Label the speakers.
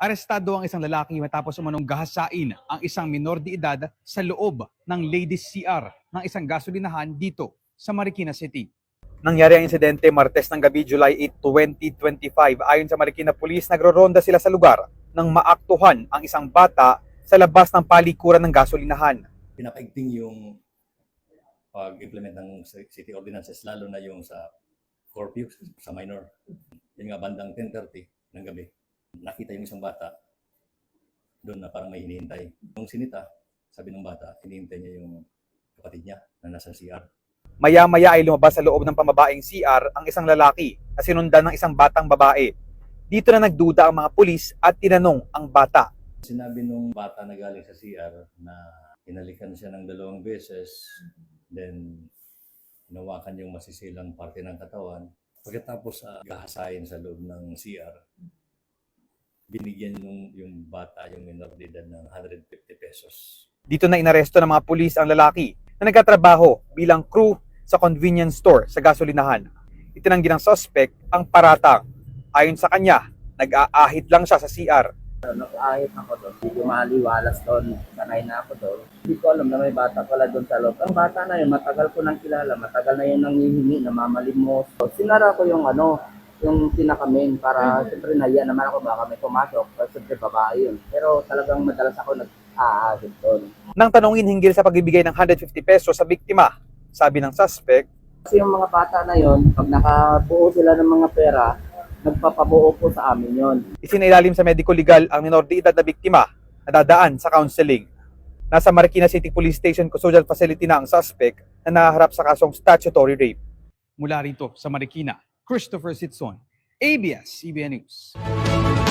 Speaker 1: Arestado ang isang lalaki matapos umanong gahasain ang isang minor de edad sa loob ng Ladies CR ng isang gasolinahan dito sa Marikina City. Nangyari ang insidente Martes ng gabi, July 8, 2025. Ayon sa Marikina Police, nagro-ronda sila sa lugar nang maaktuhan ang isang bata sa labas ng palikuran ng gasolinahan.
Speaker 2: pinapaigting yung pag-implement ng city ordinances, lalo na yung sa curfew, sa minor. Yun nga, bandang 10.30 ng gabi. Nakita yung isang bata, doon na parang may hinihintay. Nung sinita, sabi ng bata, hinihintay niya yung kapatid niya na nasa CR.
Speaker 1: Maya-maya ay lumabas sa loob ng pamabaeng CR ang isang lalaki na sinundan ng isang batang babae. Dito na nagduda ang mga pulis at tinanong ang bata.
Speaker 2: Sinabi nung bata na galing sa CR na hinalikan siya ng dalawang beses, then hinawakan yung masisilang parte ng katawan. Pagkatapos sa gahasain sa loob ng CR, binigyan yung, yung bata, yung minor de edad ng 150 pesos.
Speaker 1: Dito na inaresto ng mga pulis ang lalaki na nagkatrabaho bilang crew sa convenience store sa gasolinahan. Itinanggi ng suspect ang paratang. Ayon sa kanya, nag-aahit lang siya sa CR.
Speaker 3: Nakahit ako doon. Hindi ko maliwalas doon. Sanay na ako doon. Hindi ko alam na may bata pala doon sa loob. Ang bata na yun, matagal ko nang kilala. Matagal na yun nangihingi, namamalimos. So, sinara ko yung ano, yung pinakamin para siyempre nahiya naman ako baka may pumasok. Pero siyempre babae yun. Pero talagang madalas ako nag-aahit doon.
Speaker 1: Nang tanungin hinggil sa pagbibigay ng 150 pesos sa biktima, sabi ng suspect,
Speaker 3: Kasi yung mga bata na yun, pag nakabuo sila ng mga pera, nagpapabuo po sa amin yun.
Speaker 1: isinailalim sa medico legal ang minor de edad na biktima na dadaan sa counseling. Nasa Marikina City Police Station Custodial Facility na ang suspect na naharap sa kasong statutory rape. Mula rito sa Marikina, Christopher Sitson, ABS-CBN News.